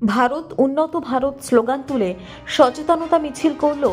ভারত উন্নত ভারত স্লোগান তুলে সচেতনতা মিছিল করল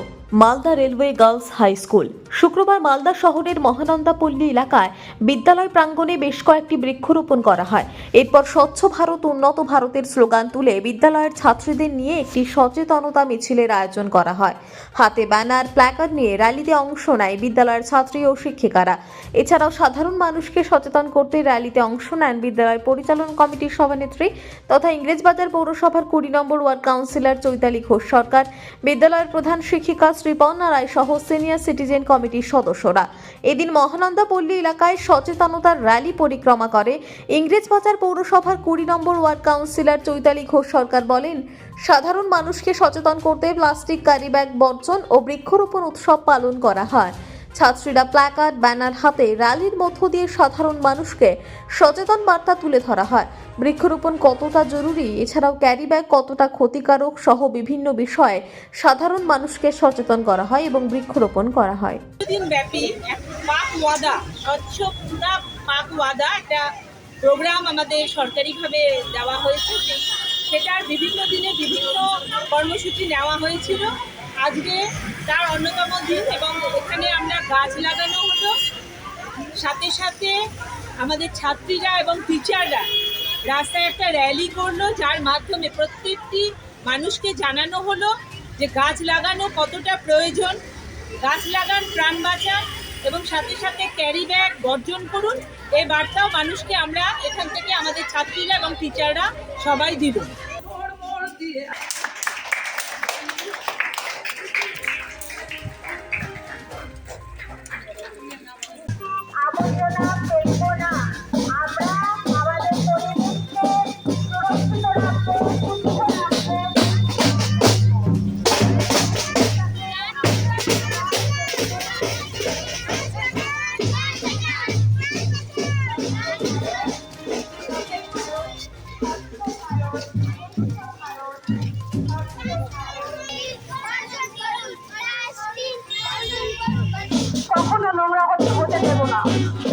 Malda railway girls high school. শুক্রবার মালদা শহরের মহানন্দাপল্লী এলাকায় বিদ্যালয় প্রাঙ্গণে বেশ কয়েকটি বৃক্ষরোপণ করা হয়। এরপর স্বচ্ছ ভারত, উন্নত ভারতের স্লোগান তুলে বিদ্যালয়ের ছাত্রীদের নিয়ে একটি সচেতনতা মিছিলের আয়োজন করা হয়। হাতে ব্যানার, প্ল্যাকার্ড নিয়ে র্যালিতে অংশ নেয় বিদ্যালয়ের ছাত্রী ও শিক্ষিকারা। এছাড়াও সাধারণ মানুষকে সচেতন করতে র্যালিতে অংশ নেন বিদ্যালয় পরিচালন কমিটির সভানেত্রী তথা ইংরেজবাজার পৌরসভার কুড়ি number ward councillor Chaitali Ghosh Sarkar. বিদ্যালয়ের প্রধান শিক্ষিকা শ্রীপর্ণা রায় সহ সিনিয়র সিটিজেন কমিটির সদস্যরা। এদিন মহানন্দা পল্লী এলাকায় সচেতনতার র্যালি পরিক্রমা করে। ইংরেজ ইংরেজবাজার পৌরসভার কুড়ি number ward councillor Chaitali Ghosh Sarkar বলেন, সাধারণ মানুষকে সচেতন করতে প্লাস্টিক ক্যারি ব্যাগ বর্জন ও বৃক্ষরোপণ উৎসব পালন করা হয়। ছাত্রীরা প্ল্যাকার্ড, ব্যানার হাতে র্যালির মধ্য দিয়ে সাধারণ মানুষকে সচেতন বার্তা তুলে ধরা হয়। বৃক্ষরোপণ কতটা জরুরি, এছাড়াও ক্যারি ব্যাগ কতটা ক্ষতিকারক সহ বিভিন্ন বিষয়ে সাধারণ মানুষকে সচেতন করা হয় এবং বৃক্ষরোপণ করা হয়। দিন ব্যাপী একটা প্রোগ্রাম আমাদের সরকারিভাবে দেওয়া হয়েছে। সেটার বিভিন্ন দিনে বিভিন্ন কর্মসূচি নেওয়া হয়েছিল। আজকে তার অন্যতম দিন এবং গাছ লাগানো হলো। সাথে সাথে আমাদের ছাত্রীরা এবং টিচাররা রাস্তায় একটা র্যালি করল, যার মাধ্যমে প্রত্যেকটি মানুষকে জানানো হলো যে গাছ লাগানো কতটা প্রয়োজন। গাছ লাগান, প্রাণ বাঁচান এবং সাথে সাথে ক্যারি ব্যাগ বর্জন করুন। এই বার্তাও মানুষকে আমরা এখান থেকে আমাদের ছাত্রীরা এবং টিচাররা সবাই দিব। হতে